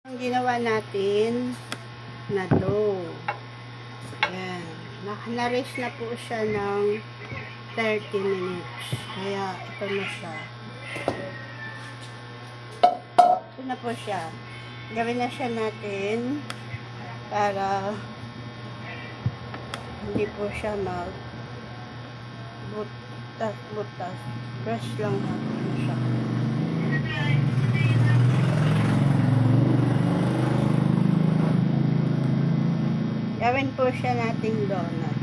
Ang ginawa natin na dough. Ayan. Na- Na-rest na po siya ng 30 minutes. Kaya ito na siya. Ito na po siya. Gawin na siya natin para hindi po siya mag butas butas. Brush lang natin siya. Gawin po siya nating donut.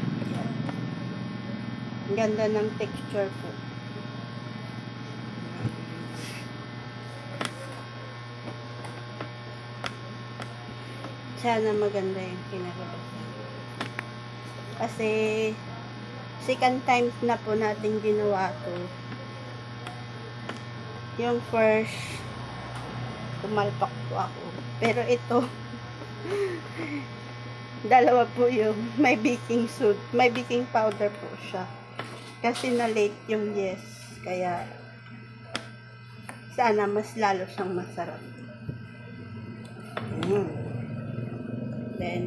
Ang ganda ng texture po. Sana maganda yung kinakabasan. Kasi second time na po natin ginawa to. Yung first kumalpak po ako. Pero ito dalawa po yung may baking soda, may baking powder po siya. Kasi na late yung yes. Kaya sana mas lalo siyang masarap. Mm. Then,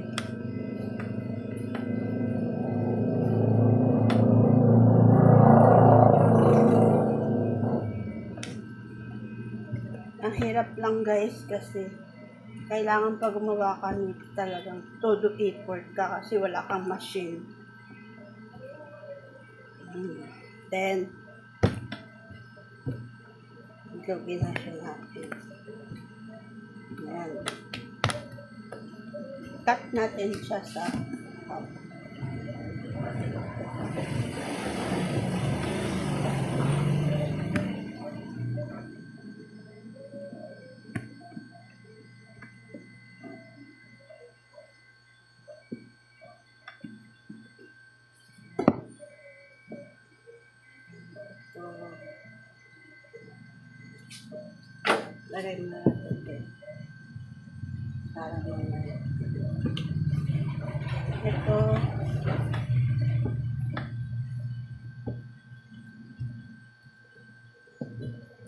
ang hirap lang guys kasi kailangan pag gumawa ka talagang todo effort ka kasi wala kang machine. Mm. Then, gawin na siya natin. Ayan. Cut natin siya sa lagay mo na natin din. Para mamaya. Ito,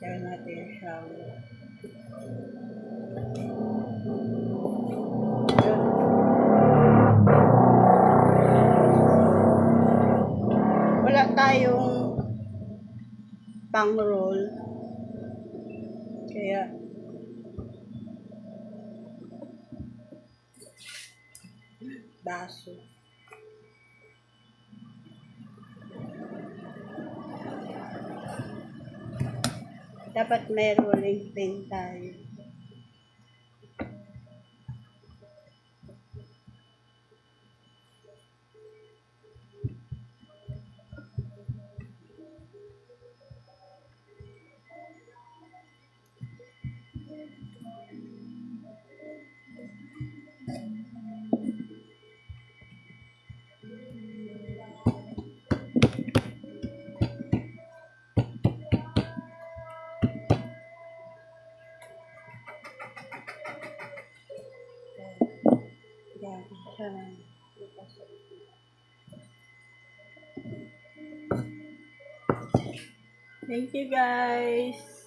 gawin natin Yun. wala tayong pang roll. Kaya, baso. Dapat may rolling pin tayo. Thank you guys.